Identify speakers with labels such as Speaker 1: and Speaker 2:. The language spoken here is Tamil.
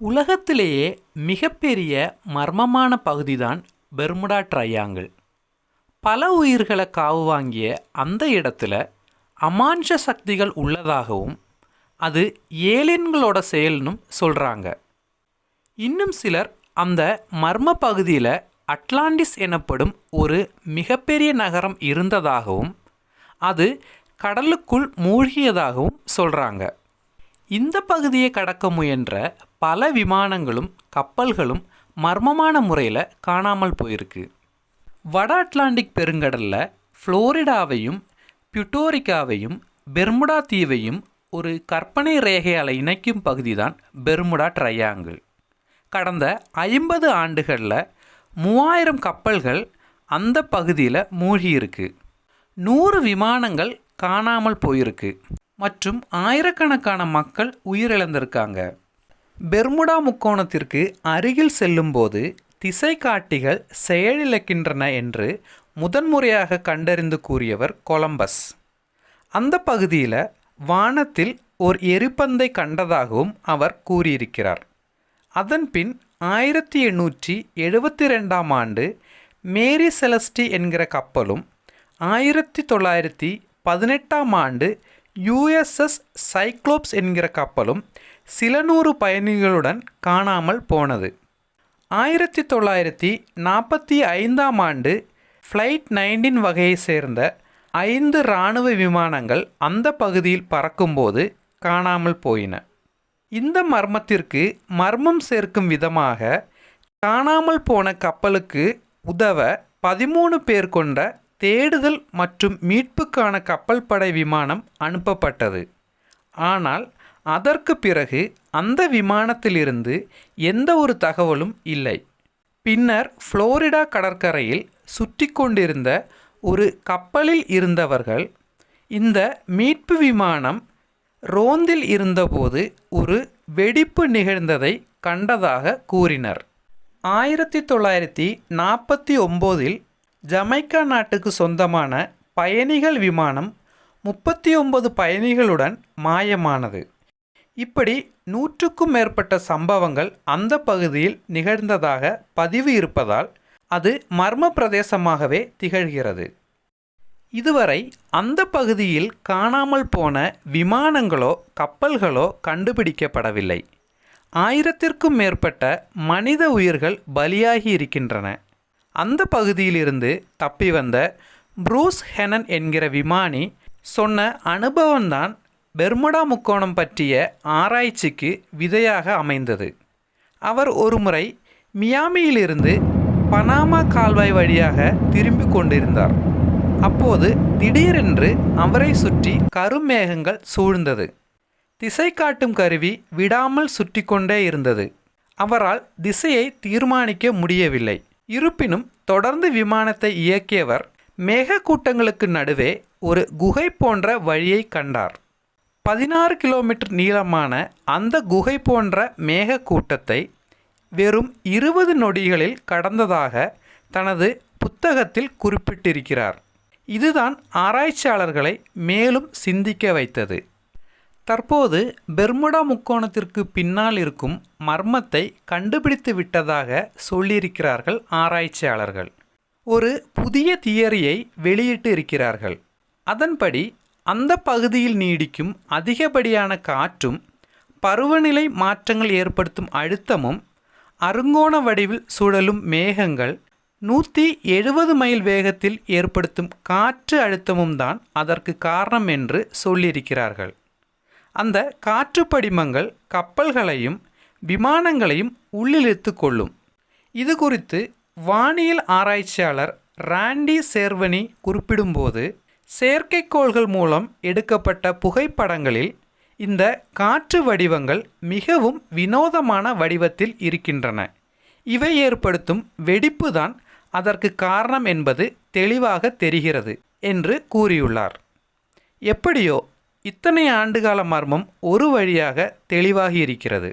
Speaker 1: உலகத்திலேயே மிகப்பெரிய மர்மமான பகுதிதான் பெர்முடா ட்ரையாங்கிள். பல உயிர்களை காவு வாங்கிய அந்த இடத்துல அமானுஷ சக்திகள் உள்ளதாகவும் அது ஏலியன்களோட செயல்னும் சொல்கிறாங்க இன்னும் சிலர் அந்த மர்ம பகுதியில் அட்லாண்டிஸ் எனப்படும் ஒரு மிகப்பெரிய நகரம் இருந்ததாகவும் அது கடலுக்குள் மூழ்கியதாகவும் சொல்கிறாங்க இந்த பகுதியை கடக்க முயன்ற பல விமானங்களும் கப்பல்களும் மர்மமான முறையில் காணாமல் போயிருக்கு. வட அட்லாண்டிக் பெருங்கடலில் ஃப்ளோரிடாவையும் பியூட்டோரிக்காவையும் பெர்முடா தீவையும் ஒரு கற்பனை ரேகையால் இணைக்கும் பகுதி தான் பெர்முடா ட்ரையாங்கிள். கடந்த ஐம்பது ஆண்டுகளில் மூவாயிரம் கப்பல்கள் அந்த பகுதியில் மூழ்கியிருக்கு. நூறு விமானங்கள் காணாமல் போயிருக்கு. மற்றும் ஆயிரக்கணக்கான மக்கள் உயிரிழந்திருக்காங்க. பெர்முடா முக்கோணத்திற்கு அருகில் செல்லும்போது திசை காட்டிகள் செயலிழக்கின்றன என்று முதன்முறையாக கண்டறிந்து கூறியவர் கொலம்பஸ். அந்த பகுதியில் வானத்தில் ஓர் எரிபந்தை கண்டதாகவும் அவர் கூறியிருக்கிறார். அதன்பின் ஆயிரத்தி எண்ணூற்றி எழுபத்தி ரெண்டாம் ஆண்டு மேரி செலஸ்டி என்கிற கப்பலும் ஆயிரத்தி தொள்ளாயிரத்தி பதினெட்டாம் ஆண்டு யுஎஸ்எஸ் சைக்ளோப்ஸ் என்கிற கப்பலும் சில நூறு பயணிகளுடன் காணாமல் போனது. ஆயிரத்தி தொள்ளாயிரத்தி நாற்பத்தி ஐந்தாம் ஆண்டு ஃப்ளைட் நைன்டீன் வகையை சேர்ந்த ஐந்து இராணுவ விமானங்கள் அந்த பகுதியில் பறக்கும்போது காணாமல் போயின. இந்த மர்மத்திற்கு மர்மம் சேர்க்கும் விதமாக காணாமல் போன கப்பலுக்கு உதவ பதிமூணு பேர் கொண்ட தேடுதல் மற்றும் மீட்புக்கான கப்பல் படை விமானம் அனுப்பப்பட்டது. ஆனால் அதற்கு பிறகு அந்த விமானத்திலிருந்து எந்த ஒரு தகவலும் இல்லை. பின்னர் ஃப்ளோரிடா கடற்கரையில் சுற்றி கொண்டிருந்த ஒரு கப்பலில் இருந்தவர்கள் இந்த மீட்பு விமானம் ரோந்தில் இருந்தபோது ஒரு வெடிப்பு நிகழ்ந்ததை கண்டதாக கூறினர். ஆயிரத்தி தொள்ளாயிரத்தி நாற்பத்தி ஒம்போதில் ஜமைக்கா நாட்டுக்கு சொந்தமான பயணிகள் விமானம் முப்பத்தி ஒன்பது பயணிகளுடன் மாயமானது. இப்படி நூற்றுக்கும் மேற்பட்ட சம்பவங்கள் அந்த பகுதியில் நிகழ்ந்ததாக பதிவு இருப்பதால் அது மர்ம பிரதேசமாகவே திகழ்கிறது. இதுவரை அந்த பகுதியில் காணாமல் போன விமானங்களோ கப்பல்களோ கண்டுபிடிக்கப்படவில்லை. ஆயிரத்திற்கும் மேற்பட்ட மனித உயிர்கள் பலியாகி இருக்கின்றன. அந்த பகுதியிலிருந்து தப்பி வந்த ப்ரூஸ் ஹெனன் என்கிற விமானி சொன்ன அனுபவம்தான் பெர்முடா முக்கோணம் பற்றிய ஆராய்ச்சிக்கு விதையாக அமைந்தது. அவர் ஒருமுறை மியாமியிலிருந்து பனாமா கால்வாய் வழியாக திரும்பி கொண்டிருந்தார். அப்போது திடீரென்று அவரை சுற்றி கருமேகங்கள் சூழ்ந்தது. திசை காட்டும் கருவி விடாமல் சுற்றி கொண்டே இருந்தது. அவரால் திசையை தீர்மானிக்க முடியவில்லை. இருப்பினும் தொடர்ந்து விமானத்தை இயக்கியவர் மேகக்கூட்டங்களுக்கு நடுவே ஒரு குகை போன்ற வழியை கண்டார். பதினாறு கிலோமீட்டர் நீளமான அந்த குகை போன்ற மேகக்கூட்டத்தை வெறும் இருபது நொடிகளில் கடந்ததாக தனது புத்தகத்தில் குறிப்பிட்டிருக்கிறார். இதுதான் ஆராய்ச்சியாளர்களை மேலும் சிந்திக்க வைத்தது. தற்போது பெர்முடா முக்கோணத்திற்கு பின்னால் இருக்கும் மர்மத்தை கண்டுபிடித்து விட்டதாக சொல்லியிருக்கிறார்கள் ஆராய்ச்சியாளர்கள். ஒரு புதிய தியரியை வெளியிட்டு இருக்கிறார்கள். அதன்படி அந்த பகுதியில் நீடிக்கும் அதிகப்படியான காற்றும் பருவநிலை மாற்றங்கள் ஏற்படுத்தும் அழுத்தமும் அருங்கோண வடிவில் சுழலும் மேகங்கள் நூற்றி எழுபது மைல் வேகத்தில் ஏற்படுத்தும் காற்று அழுத்தமும் தான் அதற்கு காரணம் என்று சொல்லியிருக்கிறார்கள். அந்த காற்று படிமங்கள் கப்பல்களையும் விமானங்களையும் உள்ளிழுத்து கொள்ளும். இது குறித்து வானியல் ஆராய்ச்சியாளர் ராண்டி சேர்வனி குறிப்பிடும்போது செயற்கைக்கோள்கள் மூலம் எடுக்கப்பட்ட புகைப்படங்களில் இந்த காற்று வடிவங்கள் மிகவும் வினோதமான வடிவத்தில் இருக்கின்றன. இவை ஏற்படுத்தும் வெடிப்பு தான் அதற்கு காரணம் என்பது தெளிவாக தெரிகிறது என்று கூறியுள்ளார். எப்படியோ இத்தனை ஆண்டுகால மர்மம் ஒரு வழியாக தெளிவாகி இருக்கிறது